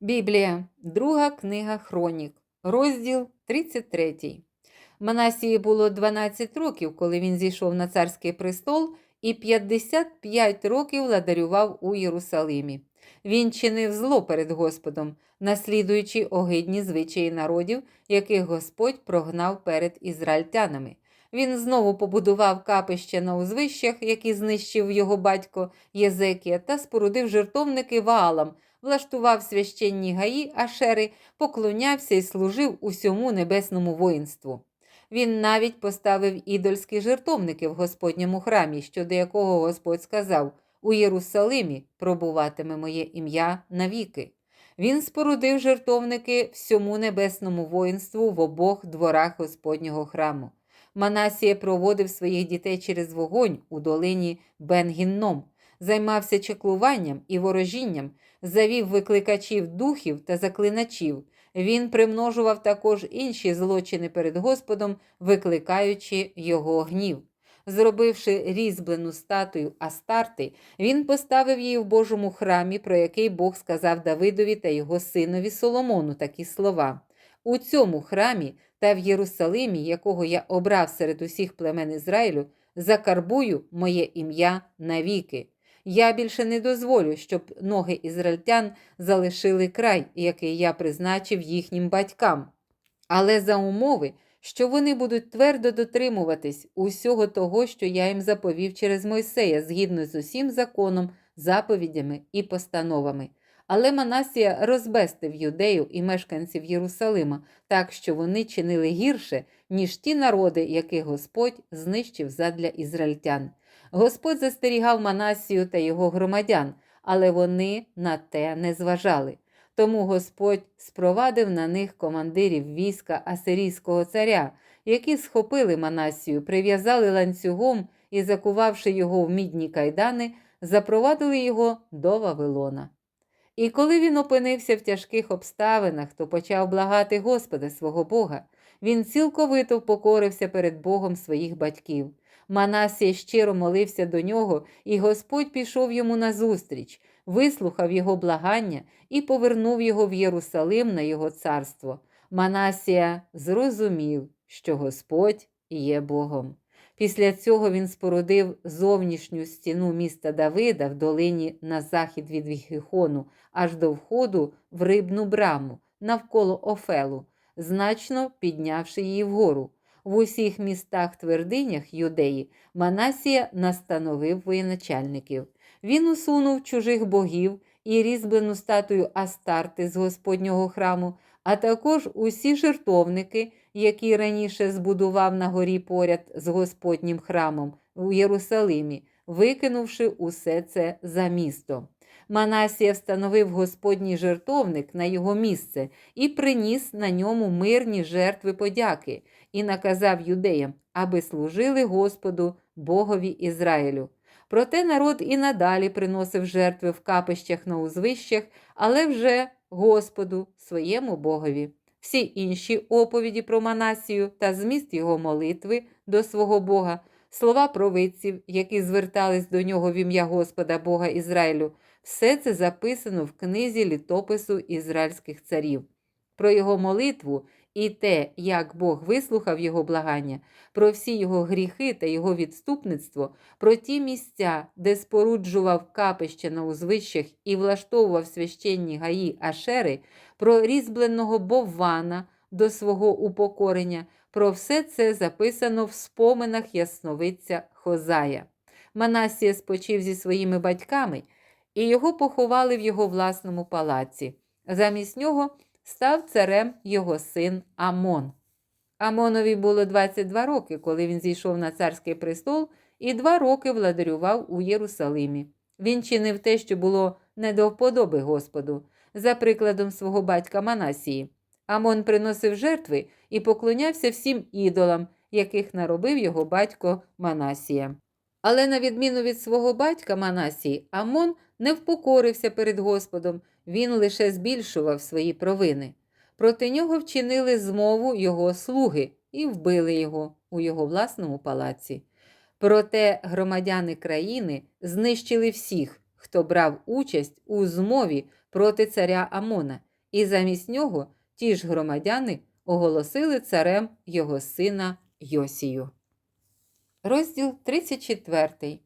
Біблія, друга книга Хронік, розділ 33. Манасії було 12 років, коли він зійшов на царський престол, і 55 років ладарював у Єрусалимі. Він чинив зло перед Господом, наслідуючи огидні звичаї народів, яких Господь прогнав перед ізраїльтянами. Він знову побудував капище на узвищах, які знищив його батько Єзекія, та спорудив жертовники Ваалам, влаштував священні гаї Ашери, поклонявся і служив усьому небесному воїнству. Він навіть поставив ідольські жертовники в Господньому храмі, щодо якого Господь сказав: У Єрусалимі пробуватиме моє ім'я навіки. Він спорудив жертовники всьому небесному воїнству в обох дворах Господнього храму. Манасія проводив своїх дітей через вогонь у долині Бенгінном, займався чеклуванням і ворожінням, завів викликачів духів та заклиначів. Він примножував також інші злочини перед Господом, викликаючи його гнів. Зробивши різьблену статую Астарти, він поставив її в Божому храмі, про який Бог сказав Давидові та його синові Соломону такі слова. У цьому храмі та в Єрусалимі, якого я обрав серед усіх племен Ізраїлю, закарбую моє ім'я навіки. Я більше не дозволю, щоб ноги ізраїльтян залишили край, який я призначив їхнім батькам. Але за умови, що вони будуть твердо дотримуватись усього того, що я їм заповів через Мойсея, згідно з усім законом, заповідями і постановами. Але Манасія розбестив юдею і мешканців Єрусалима, так що вони чинили гірше, ніж ті народи, яких Господь знищив задля ізраїльтян. Господь застерігав Манасію та його громадян, але вони на те не зважали. Тому Господь спровадив на них командирів війська Асирійського царя, які схопили Манасію, прив'язали ланцюгом і, закувавши його в мідні кайдани, запровадили його до Вавилона. І коли він опинився в тяжких обставинах, то почав благати Господа свого Бога. Він цілковито покорився перед Богом своїх батьків. Манасія щиро молився до нього, і Господь пішов йому назустріч, вислухав його благання і повернув його в Єрусалим на його царство. Манасія зрозумів, що Господь є Богом. Після цього він спорудив зовнішню стіну міста Давида в долині на захід від Віхихону, аж до входу в рибну браму навколо Офелу, значно піднявши її вгору. В усіх містах твердинях юдеї Манасія настановив воєначальників. Він усунув чужих богів і різьблену статую Астарти з Господнього храму, а також усі жертовники, які раніше збудував на горі поряд з Господнім храмом у Єрусалимі, викинувши усе це за місто. Манасія встановив Господній жертовник на його місце і приніс на ньому мирні жертви подяки, і наказав юдеям, аби служили Господу, Богові Ізраїлю. Проте народ і надалі приносив жертви в капищах на узвищах, але вже Господу, своєму Богові. Всі інші оповіді про Манасію та зміст його молитви до свого Бога, слова провидців, які звертались до нього в ім'я Господа Бога Ізраїлю, все це записано в книзі літопису ізраїльських царів. Про його молитву і те, як Бог вислухав його благання, про всі його гріхи та його відступництво, про ті місця, де споруджував капище на узвищах і влаштовував священні гаї Ашери, про різьбленого Боввана до свого упокорення, про все це записано в споминах ясновидця Хозая. Манасія спочив зі своїми батьками, і його поховали в його власному палаці. Замість нього став царем його син Амон. Амонові було 22 роки, коли він зійшов на царський престол, і два роки владарював у Єрусалимі. Він чинив те, що було не до вподоби Господу, за прикладом свого батька Манасії. Амон приносив жертви і поклонявся всім ідолам, яких наробив його батько Манасія. Але, на відміну від свого батька Манасії, Амон не впокорився перед Господом, він лише збільшував свої провини. Проти нього вчинили змову його слуги і вбили його у його власному палаці. Проте громадяни країни знищили всіх, хто брав участь у змові проти царя Амона, і замість нього ті ж громадяни оголосили царем його сина Йосію. Розділ 34.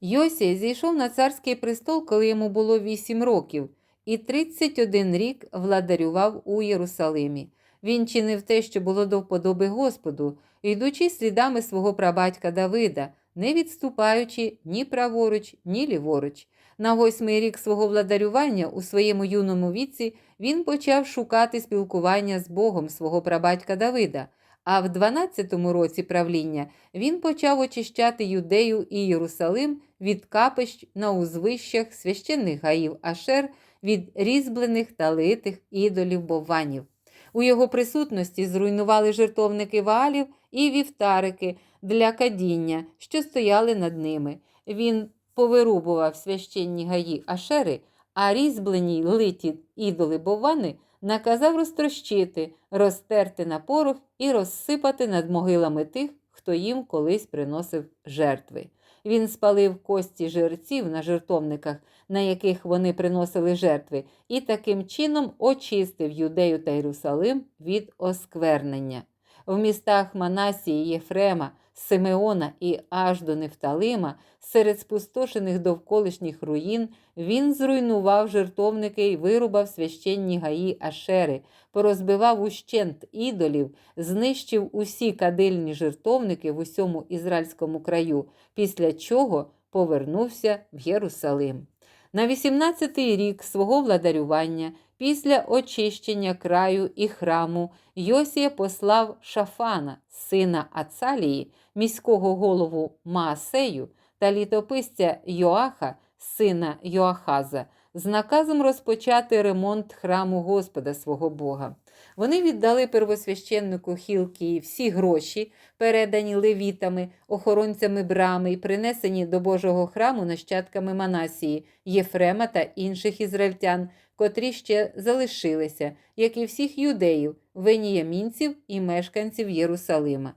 Йосія зійшов на царський престол, коли йому було 8 років, і 31 рік владарював у Єрусалимі. Він чинив те, що було до вподоби Господу, йдучи слідами свого прабатька Давида, не відступаючи ні праворуч, ні ліворуч. На восьмий рік свого владарювання у своєму юному віці він почав шукати спілкування з Богом свого прабатька Давида. А в 12-му році правління він почав очищати Юдею і Єрусалим від капищ на узвищах священних гаїв Ашер від різьблених та литих ідолів бованів. У його присутності зруйнували жертовники ваалів і вівтарики для кадіння, що стояли над ними. Він повирубував священні гаї Ашери, а різьблені литі ідоли бовани наказав розтрощити, розтерти на порох і розсипати над могилами тих, хто їм колись приносив жертви. Він спалив кості жерців на жертовниках, на яких вони приносили жертви, і таким чином очистив Юдею та Єрусалим від осквернення. В містах Манасії, Єфрема, Симеона і аж до Нефталима, серед спустошених довколишніх руїн, він зруйнував жертовники й вирубав священні гаї Ашери, порозбивав ущент ідолів, знищив усі кадильні жертовники в усьому ізраїльському краю, після чого повернувся в Єрусалим. На 18-й рік свого владарювання, після очищення краю і храму, Йосія послав Шафана, сина Ацалії, міського голову Маасею та літописця Йоаха, сина Йоахаза, з наказом розпочати ремонт храму Господа свого Бога. Вони віддали первосвященнику Хілкії всі гроші, передані левітами, охоронцями брами і принесені до Божого храму нащадками Манасії, Єфрема та інших ізраїльтян, котрі ще залишилися, як і всіх юдеїв, веніямінців і мешканців Єрусалима.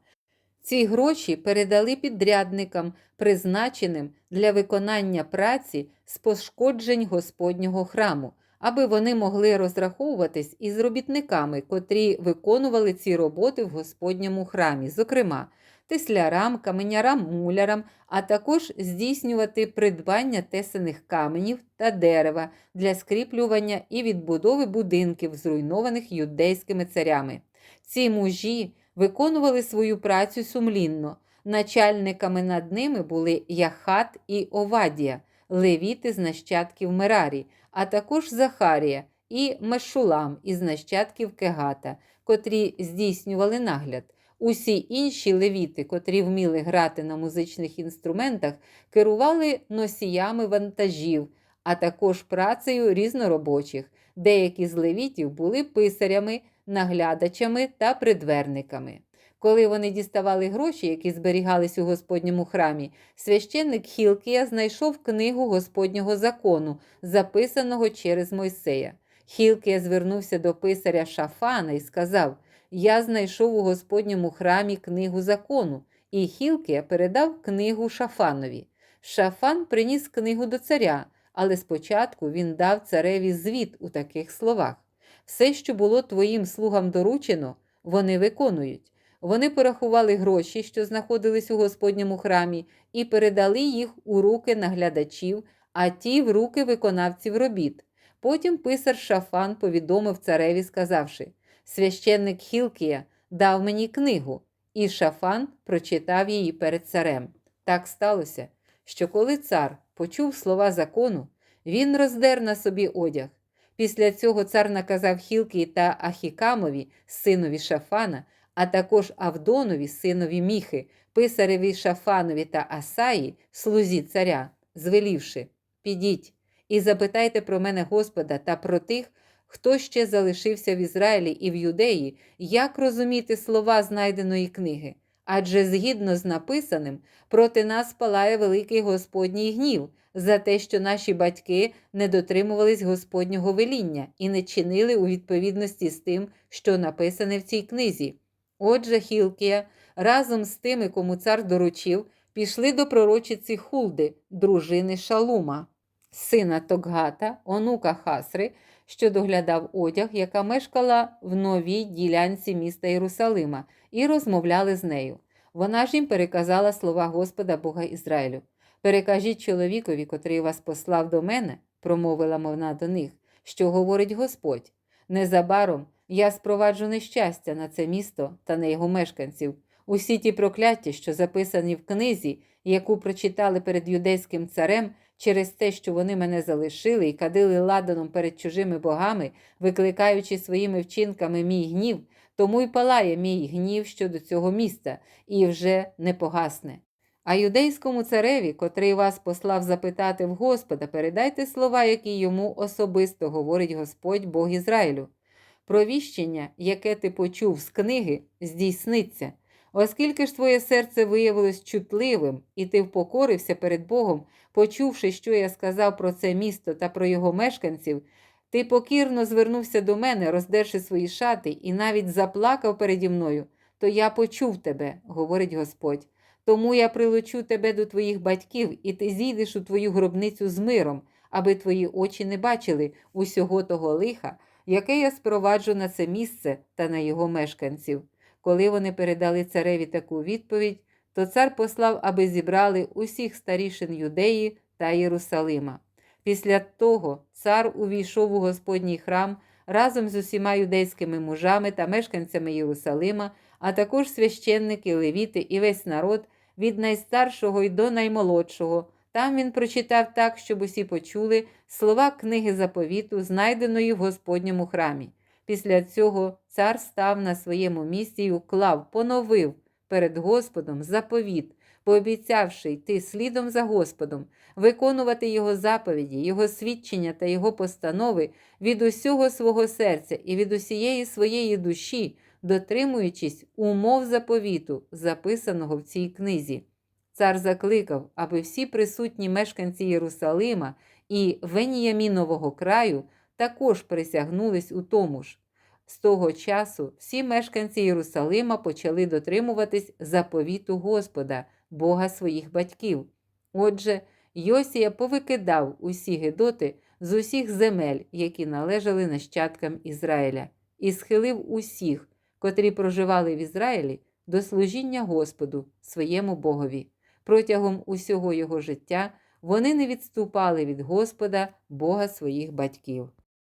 Ці гроші передали підрядникам, призначеним для виконання праці з пошкоджень Господнього храму, аби вони могли розраховуватись із робітниками, котрі виконували ці роботи в Господньому храмі, зокрема, теслярам, каменярам, мулярам, а також здійснювати придбання тесаних каменів та дерева для скріплювання і відбудови будинків, зруйнованих юдейськими царями. Ці мужі виконували свою працю сумлінно. Начальниками над ними були Яхат і Овадія, левіти з нащадків Мерарі, а також Захарія і Мешулам із нащадків Кегата, котрі здійснювали нагляд. Усі інші левіти, котрі вміли грати на музичних інструментах, керували носіями вантажів, а також працею різноробочих. Деякі з левітів були писарями, наглядачами та придверниками. Коли вони діставали гроші, які зберігались у Господньому храмі, священник Хілкія знайшов книгу Господнього закону, записаного через Мойсея. Хілкія звернувся до писаря Шафана і сказав: Я знайшов у Господньому храмі книгу закону, і Хілкія передав книгу Шафанові. Шафан приніс книгу до царя, але спочатку він дав цареві звіт у таких словах: все, що було твоїм слугам доручено, вони виконують. Вони порахували гроші, що знаходились у Господньому храмі, і передали їх у руки наглядачів, а ті в руки виконавців робіт. Потім писар Шафан повідомив цареві, сказавши: Священник Хілкія дав мені книгу, і Шафан прочитав її перед царем. Так сталося, що коли цар почув слова закону, він роздер на собі одяг. Після цього цар наказав Хілкії та Ахікамові, синові Шафана, а також Авдонові, синові Міхи, писареві Шафанові та Асаї, слузі царя, звелівши Підіть і запитайте про мене Господа та про тих, хто ще залишився в Ізраїлі і в Юдеї, як розуміти слова знайденої книги. Адже згідно з написаним, проти нас палає великий Господній гнів за те, що наші батьки не дотримувались Господнього веління і не чинили у відповідності з тим, що написане в цій книзі. Отже, Хілкія разом з тими, кому цар доручив, пішли до пророчиці Хулди, дружини Шалума, сина Тоггата, онука Хасри, що доглядав одяг, яка мешкала в новій ділянці міста Єрусалима, і розмовляли з нею. Вона ж їм переказала слова Господа Бога Ізраїлю. Перекажіть чоловікові, котрий вас послав до мене, промовила вона до них, що говорить Господь. Незабаром я спроваджу нещастя на це місто та на його мешканців. Усі ті прокляття, що записані в книзі, яку прочитали перед юдейським царем, через те, що вони мене залишили і кадили ладаном перед чужими богами, викликаючи своїми вчинками мій гнів, тому й палає мій гнів щодо цього міста, і вже не погасне. А юдейському цареві, котрий вас послав запитати в Господа, передайте слова, які йому особисто говорить Господь Бог Ізраїлю. Провіщення, яке ти почув з книги, здійсниться. Оскільки ж твоє серце виявилось чутливим, і ти впокорився перед Богом, почувши, що я сказав про це місто та про його мешканців, ти покірно звернувся до мене, роздерши свої шати, і навіть заплакав переді мною, то я почув тебе, говорить Господь. Тому я прилучу тебе до твоїх батьків, і ти зійдеш у твою гробницю з миром, аби твої очі не бачили усього того лиха, яке я спроваджу на це місце та на його мешканців. Коли вони передали цареві таку відповідь, то цар послав, аби зібрали усіх старішин Юдеї та Єрусалима. Після того цар увійшов у Господній храм разом з усіма юдейськими мужами та мешканцями Єрусалима, а також священники, левіти і весь народ від найстаршого й до наймолодшого. Там він прочитав так, щоб усі почули слова книги заповіту, знайденої в Господньому храмі. Після цього цар став на своєму місці й уклав, поновив перед Господом заповіт, пообіцявши йти слідом за Господом, виконувати його заповіді, його свідчення та його постанови від усього свого серця і від усієї своєї душі, дотримуючись умов заповіту, записаного в цій книзі. Цар закликав, аби всі присутні мешканці Єрусалима і Веніямінового краю також присягнулись у тому ж. З того часу всі мешканці Єрусалима почали дотримуватись заповіту Господа, Бога своїх батьків. Отже, Йосія повикидав усі гедоти з усіх земель, які належали нащадкам Ізраїля, і схилив усіх, котрі проживали в Ізраїлі, до служіння Господу, своєму Богові. Протягом усього його життя вони не відступали від Господа, Бога своїх батьків.